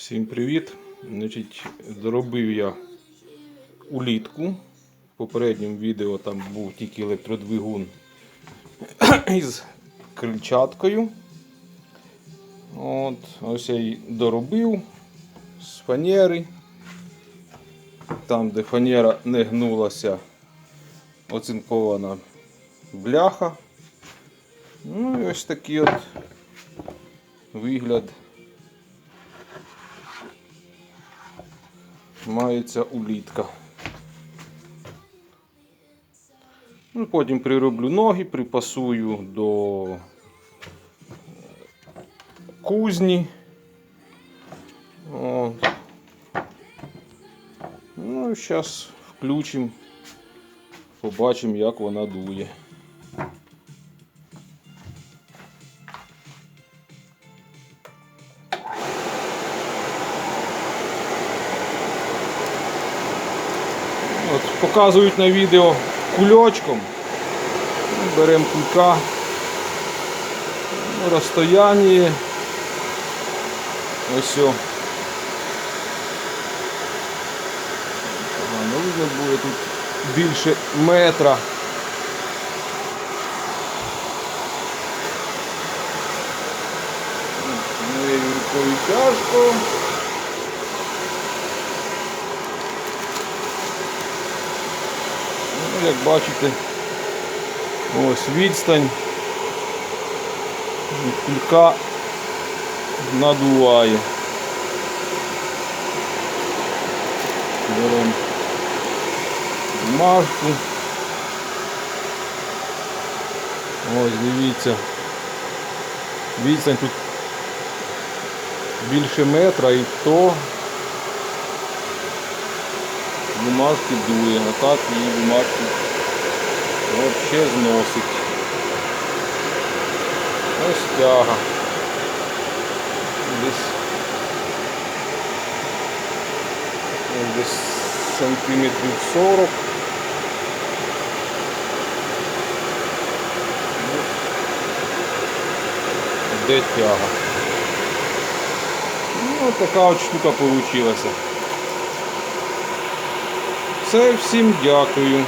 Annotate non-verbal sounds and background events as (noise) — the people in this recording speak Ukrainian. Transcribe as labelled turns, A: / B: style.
A: Всім привіт! Значить, доробив я улітку. В попередньому відео там був тільки електродвигун (coughs) із крильчаткою. От, ось я її доробив з фанери. Там, де фанера не гнулася, оцинкована бляха. Ну і ось такий от вигляд мається улітка. Ну, потім прироблю ноги, припасую до кузні. От. Ну зараз включимо, побачимо, як вона дує. От, показують на відео кульочком. Беремо кулька. Ну, Розстояння. Ось. о. Погано видно буде тут більше метра. Моєю рукою тяжко. Як бачите, ось відстань від кулька надуває. Беремо бумажку. Ось дивіться. Відстань тут більше метра і то бумажки дує, а так її бумажки взагалі зносить. Ось тяга. Десь десь сантиметрів 40. Де тяга? Ну, така от штука получилася. Все, всім дякую.